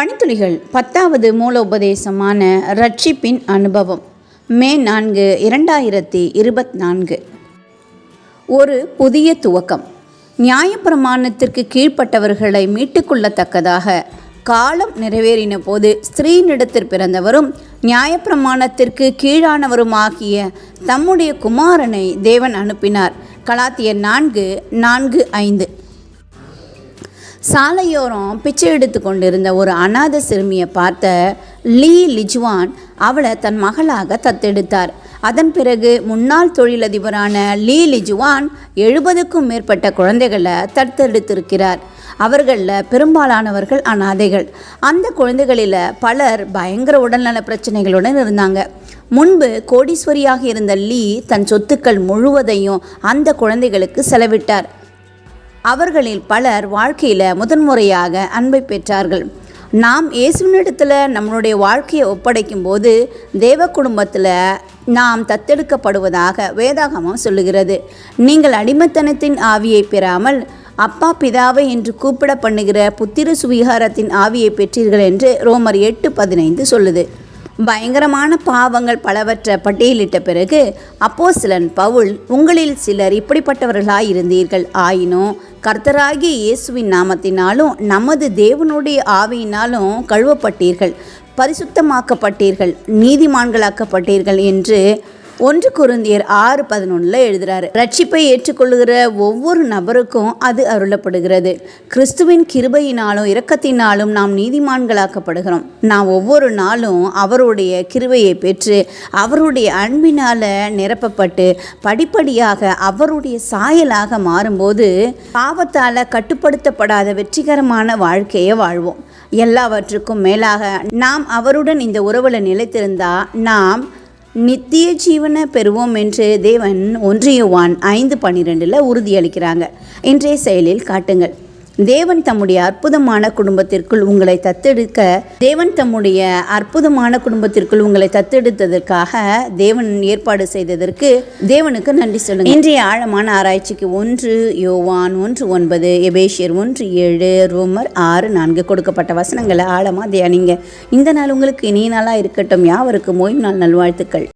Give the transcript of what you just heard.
பணித்துளிகள் பத்தாவது மூலோபதேசமான ரட்சிப்பின் அனுபவம். மே நான்கு இரண்டாயிரத்தி இருபத்தி நான்கு ஒரு புதிய துவக்கம். நியாயப்பிரமாணத்திற்கு கீழ்ப்பட்டவர்களை மீட்டுக்கொள்ளத்தக்கதாக காலம் நிறைவேறின போது ஸ்திரீனிடத்தில் பிறந்தவரும் நியாயப்பிரமாணத்திற்கு கீழானவருமாகிய தம்முடைய குமாரனை தேவன் அனுப்பினார். கலாத்திய நான்கு நான்கு ஐந்து. சாலையோரம் பிச்சை எடுத்து கொண்டிருந்த ஒரு அநாத சிறுமியை பார்த்த லீ லிஜ்வான் அவளை தன் மகளாக தத்தெடுத்தார். அதன் பிறகு முன்னாள் தொழிலதிபரான லீ லிஜுவான் எழுபதுக்கும் மேற்பட்ட குழந்தைகளை தத்தெடுத்திருக்கிறார். அவர்களில் பெரும்பாலானவர்கள் அனாதைகள். அந்த குழந்தைகளில் பலர் பயங்கர உடல்நல பிரச்சனைகளுடன் இருந்தாங்க. முன்பு கோடீஸ்வரியாக இருந்த லீ தன் சொத்துக்கள் முழுவதையும் அந்த குழந்தைகளுக்கு செலவிட்டார். அவர்களில் பலர் வாழ்க்கையில் முதன்முறையாக அன்பை பெற்றார்கள். நாம் இயேசுவினிடத்தில் நம்மளுடைய வாழ்க்கையை ஒப்படைக்கும் போது தேவ குடும்பத்தில் நாம் தத்தெடுக்கப்படுவதாக வேதாகமம் சொல்லுகிறது. நீங்கள் அடிமத்தனத்தின் ஆவியை பெறாமல் அப்பா பிதாவை என்று கூப்பிட பண்ணுகிற புத்திர சுவிகாரத்தின் ஆவியை பெற்றீர்கள் என்று ரோமர் எட்டு பதினைந்து சொல்லுது. பயங்கரமான பாவங்கள் பலவற்றை பட்டியலிட்ட பிறகு அப்போ சிலன் பவுல் உங்களில் சிலர் இப்படிப்பட்டவர்களாய் இருந்தீர்கள். ஆயினும் கர்த்தராகிய இயேசுவின் நாமத்தினாலும் நமது தேவனுடைய ஆவியினாலும் கழுவப்பட்டீர்கள். பரிசுத்தமாக்கப்பட்டீர்கள். நீதிமான்களாக்கப்பட்டீர்கள் என்று ஒன்று குருந்தியர் ஆறு பதினொன்றில் எழுதுகிறாரு ரட்சிப்பை ஏற்றுக்கொள்கிற ஒவ்வொரு நபருக்கும் அது அருளப்படுகிறது. கிறிஸ்துவின் கிருபையினாலும் இரக்கத்தினாலும் நாம் நீதிமான்களாக்கப்படுகிறோம். நாம் ஒவ்வொரு நாளும் அவருடைய கிருபையை பெற்று அவருடைய அன்பினால் நிரப்பப்பட்டு படிப்படியாக அவருடைய சாயலாக மாறும்போது பாவத்தால் கட்டுப்படுத்தப்படாத வெற்றிகரமான வாழ்க்கையை வாழ்வோம். எல்லாவற்றுக்கும் மேலாக நாம் அவருடன் இந்த உறவில் நிலைத்திருந்தால் நாம் நித்திய ஜீவனை பெறுவோம் என்று தேவன் ஒன்றியவான் ஐந்து பன்னிரெண்டில் உறுதியளிக்கிறாங்க. இன்றைய செயலில் காட்டுங்கள். தேவன் தம்முடைய அற்புதமான குடும்பத்திற்குள் உங்களை தத்தெடுக்க தேவன் தம்முடைய அற்புதமான குடும்பத்திற்குள் உங்களை தத்தெடுத்ததற்காக தேவன் ஏற்பாடு செய்ததற்கு தேவனுக்கு நன்றி சொல்லுங்கள். இன்றைய ஆழமான ஆராய்ச்சிக்கு ஒன்று யோவான் ஒன்று ஒன்பது எபேஷியர் ஒன்று ஏழு ரோமர் ஆறு நான்கு கொடுக்கப்பட்ட வசனங்களை ஆழமாக தியானிங்க. இந்த நாள் உங்களுக்கு இனிய நாளாக இருக்கட்டும். யாவருக்கும் ஓய்வு நாள் நல்வாழ்த்துக்கள்.